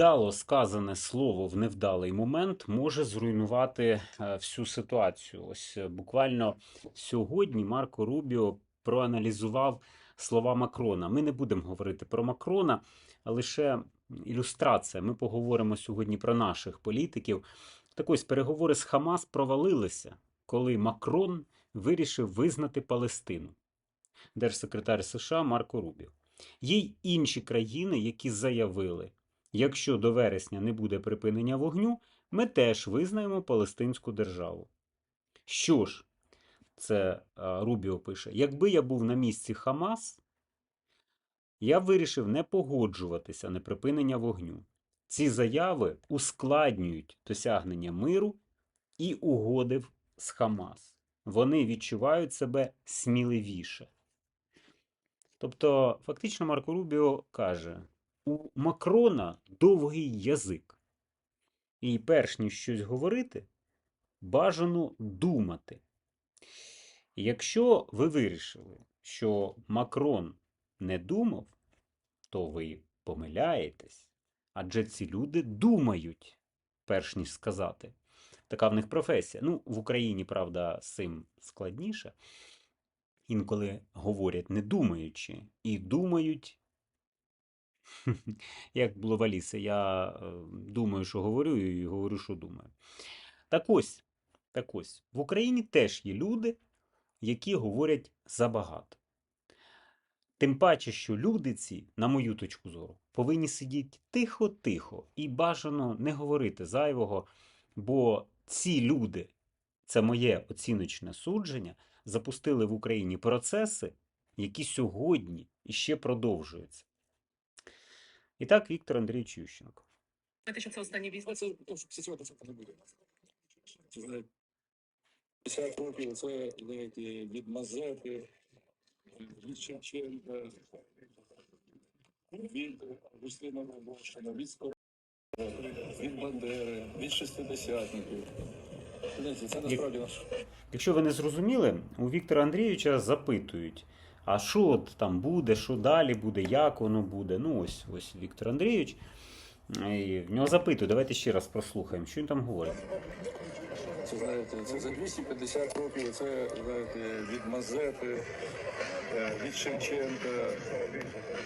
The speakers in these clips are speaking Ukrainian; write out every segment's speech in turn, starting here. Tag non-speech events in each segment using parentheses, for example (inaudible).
невдало сказане слово в невдалий момент може зруйнувати е, всю ситуацію. Ось е, буквально сьогодні Марко Рубіо проаналізував слова Макрона. Ми не будемо говорити про Макрона, а лише ілюстрація. Ми поговоримо сьогодні про наших політиків. Так ось переговори з Хамас провалилися, коли Макрон вирішив визнати Палестину. Держсекретар США Марко Рубіо. Є й інші країни, які заявили, якщо до вересня не буде припинення вогню, ми теж визнаємо Палестинську державу. Що ж, це Рубіо пише, якби я був на місці Хамас, я вирішив не погоджуватися на припинення вогню. Ці заяви ускладнюють досягнення миру і угоди з Хамас. Вони відчувають себе сміливіше. Тобто, фактично, Марко Рубіо каже: у Макрона довгий язик. І перш ніж щось говорити, бажано думати. Якщо ви вирішили, що Макрон не думав, то ви помиляєтесь. Адже ці люди думають, перш ніж сказати. Така в них професія. Ну, в Україні, правда, з цим складніше. Інколи говорять не думаючи, і думають, (laughs) як було в Аліси, я е, думаю, що говорю, і говорю, що думаю. Так ось, так ось, в Україні теж є люди, які говорять забагато. Тим паче, що люди ці, на мою точку зору, повинні сидіти тихо-тихо і бажано не говорити зайвого, бо ці люди, це моє оціночне судження, запустили в Україні процеси, які сьогодні іще продовжуються. І так, Віктор Андрійович Ющенко. Знаєте, що це останній бій? Це після це не буде. Це 50 років це від Мазепи, від Шевченка, від Густина від Скорика, від Бандери, від шестидесятників. Це насправді наш Якщо ви не зрозуміли, у Віктора Андрійовича запитують, а що от там буде, що далі буде, як воно буде. Ну, ось ось Віктор Андрійович. І в нього запитують, давайте ще раз прослухаємо, що він там говорить. Це знаєте, це за 250 років. Це знаєте, від Мазепи, е, від Шевченка,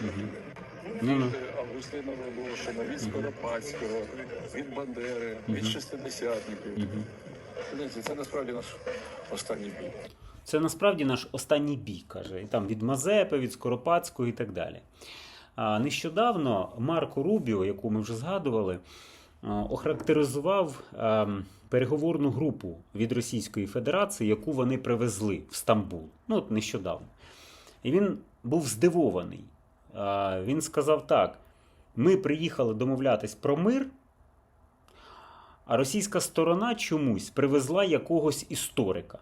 Угу. Ну, ну. від Августина Волошина, від Скоропадського, від Бандери, від шестидесятників. Угу. Це насправді наш останній бій. Це насправді наш останній бій, каже. І там від Мазепи, від Скоропадського і так далі. А нещодавно Марко Рубіо, яку ми вже згадували, охарактеризував переговорну групу від Російської Федерації, яку вони привезли в Стамбул. Ну, от нещодавно. І він був здивований. Він сказав так: ми приїхали домовлятись про мир, а російська сторона чомусь привезла якогось історика.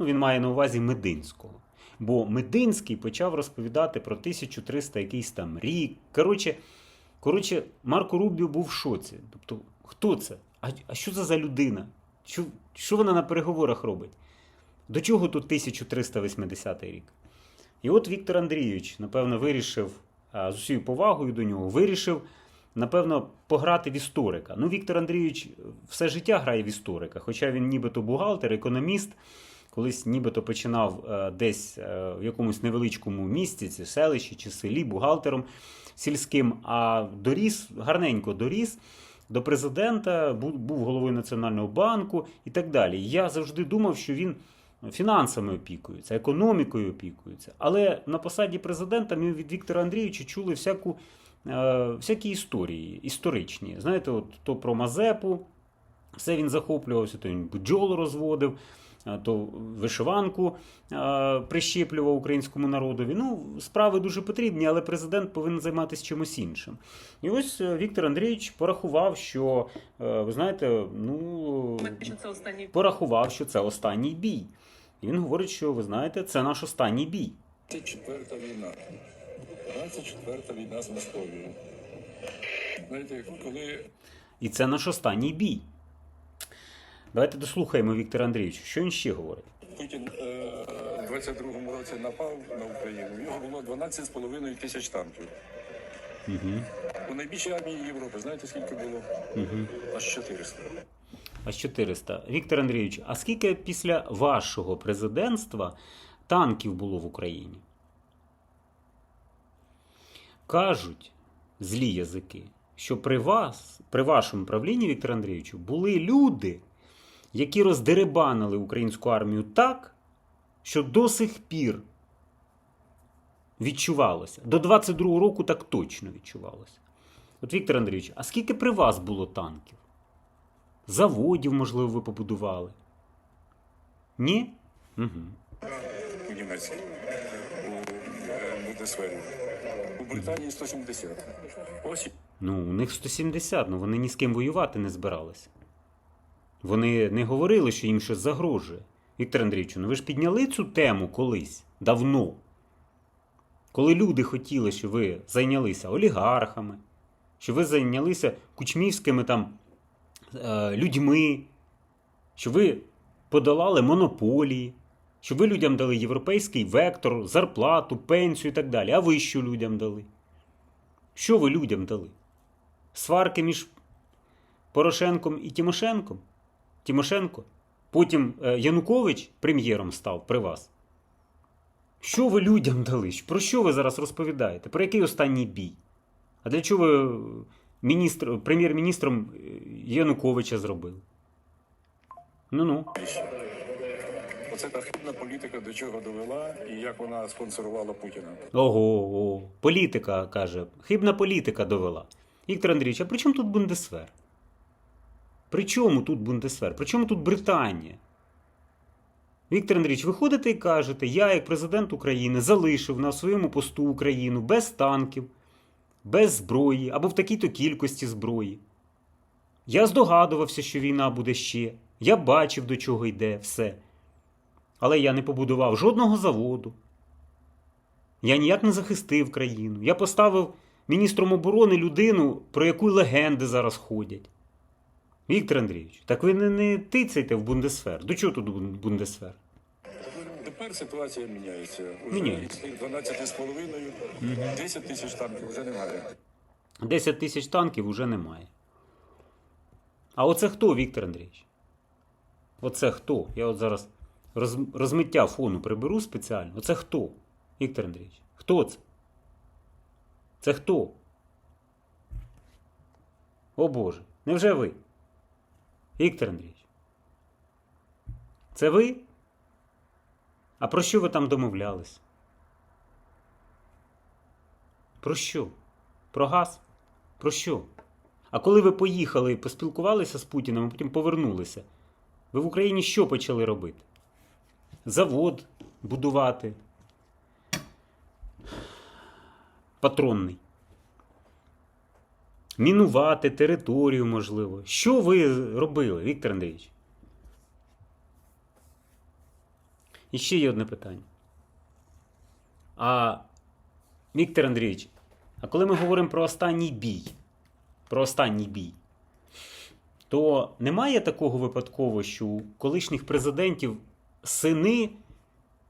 Ну, він має на увазі Мединського. Бо Мединський почав розповідати про 1300 якийсь там рік. Коротше, коротше Марко Рубіо був в шоці. Тобто, хто це? А, а що це за людина? Що, що вона на переговорах робить? До чого тут 1380 рік? І от Віктор Андрійович, напевно, вирішив з усією повагою до нього, вирішив, напевно, пограти в історика. Ну, Віктор Андрійович все життя грає в історика, хоча він нібито бухгалтер, економіст, колись нібито починав е, десь е, в якомусь невеличкому місті, чи селищі чи селі бухгалтером сільським, а доріс, гарненько доріс. До президента був, головою Національного банку і так далі. Я завжди думав, що він фінансами опікується, економікою опікується. Але на посаді президента ми від Віктора Андрійовича чули всяку, е, всякі історії, історичні. Знаєте, от то про Мазепу, все він захоплювався, то він бджол розводив, то вишиванку е, прищеплював українському народові. Ну, справи дуже потрібні, але президент повинен займатися чимось іншим. І ось е, Віктор Андрійович порахував, що е, ви знаєте, ну це порахував, що це останній бій. І він говорить, що ви знаєте, це наш останній бій. 24-та війна. 24-та війна з Московією. Знаєте, коли І це наш останній бій. Давайте дослухаємо Віктора Андрійовича. Що він ще говорить? Путін е, в 22-му році напав на Україну, у нього було 12,5 тисяч танків. Угу. У найбільшій армії Європи, знаєте, скільки було? Угу. Аж 400. Аж 400. Віктор Андрійович, а скільки після вашого президентства танків було в Україні? Кажуть злі язики, що при вас, при вашому правлінні, Віктор Андрійовичу, були люди, які роздеребанили українську армію так, що до сих пір відчувалося. До 22-го року так точно відчувалося. От, Віктор Андрійович, а скільки при вас було танків? Заводів, можливо, ви побудували? Ні? Угу. у е. У Британії 170. Ось Ну, у них 170, ну вони ні з ким воювати не збиралися. Вони не говорили, що їм щось загрожує. Віктор Андрійович, ну ви ж підняли цю тему колись, давно. Коли люди хотіли, щоб ви зайнялися олігархами, що ви зайнялися кучмівськими там е, людьми, що ви подолали монополії, що ви людям дали європейський вектор, зарплату, пенсію і так далі. А ви що людям дали? Що ви людям дали? Сварки між Порошенком і Тимошенком? Тимошенко? Потім е, Янукович прем'єром став при вас. Що ви людям дали? Про що ви зараз розповідаєте? Про який останній бій? А для чого ви е, міністр, прем'єр-міністром е, Януковича зробили? Ну-ну. оце та хибна політика до чого довела і як вона спонсорувала Путіна. Ого, о, політика каже. Хибна політика довела. Віктор Андрійович, а при чому тут Бундесвер? При чому тут Бундесвер? При чому тут Британія? Віктор Андрійович, ви ходите і кажете, я, як президент України, залишив на своєму посту Україну без танків, без зброї або в такій-то кількості зброї. Я здогадувався, що війна буде ще. Я бачив, до чого йде все. Але я не побудував жодного заводу, я ніяк не захистив країну. Я поставив міністром оборони людину, про яку легенди зараз ходять. Віктор Андрійович, так ви не, не тицяйте в Бундесфер. До чого тут Бундесфер? Тепер ситуація міняється. Уже Міняється. із 12 з половиною, 10 тисяч танків вже немає. 10 тисяч танків уже немає. А оце хто, Віктор Андрійович? Оце хто? Я от зараз роз, розмиття фону приберу спеціально. Оце хто? Віктор Андрійович. Хто це? Це хто? О Боже, невже ви? Віктор Андрійович. Це ви? А про що ви там домовлялись? Про що? Про газ? Про що? А коли ви поїхали і поспілкувалися з Путіним, а потім повернулися, ви в Україні що почали робити? Завод будувати. Патронний. Мінувати територію, можливо. Що ви робили, Віктор Андрійович? І ще є одне питання. А Віктор Андрійович, а коли ми говоримо про останній бій, про останній бій, то немає такого випадково, що у колишніх президентів сини,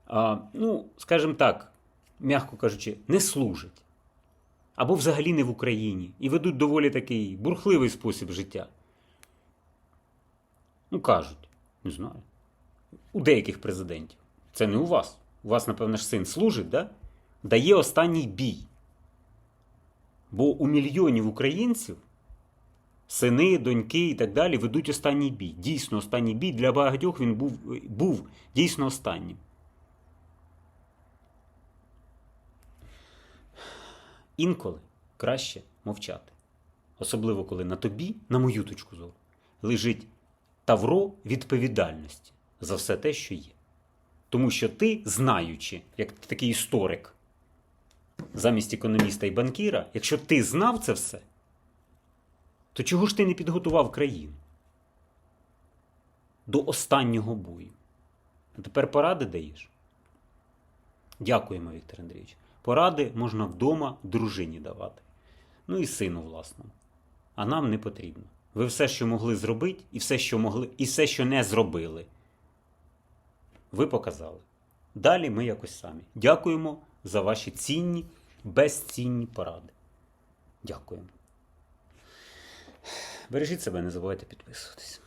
а, ну, скажімо так, м'яко кажучи, не служать. Або взагалі не в Україні і ведуть доволі такий бурхливий спосіб життя. Ну, кажуть, не знаю. У деяких президентів. Це не у вас. У вас, напевно, ж син служить, да? дає останній бій. Бо у мільйонів українців сини, доньки і так далі ведуть останній бій. Дійсно, останній бій для багатьох він був, був дійсно останнім. Інколи краще мовчати. Особливо, коли на тобі, на мою точку зору, лежить тавро відповідальності за все те, що є. Тому що ти, знаючи, як такий історик, замість економіста і банкіра, якщо ти знав це все, то чого ж ти не підготував країну до останнього бою? А тепер поради даєш? Дякуємо, Віктор Андрійович. Поради можна вдома дружині давати. Ну і сину власному. А нам не потрібно. Ви все, що могли зробити, і все, що могли, і все, що не зробили. Ви показали. Далі ми якось самі. Дякуємо за ваші цінні, безцінні поради. Дякую. Бережіть себе, не забувайте підписуватись.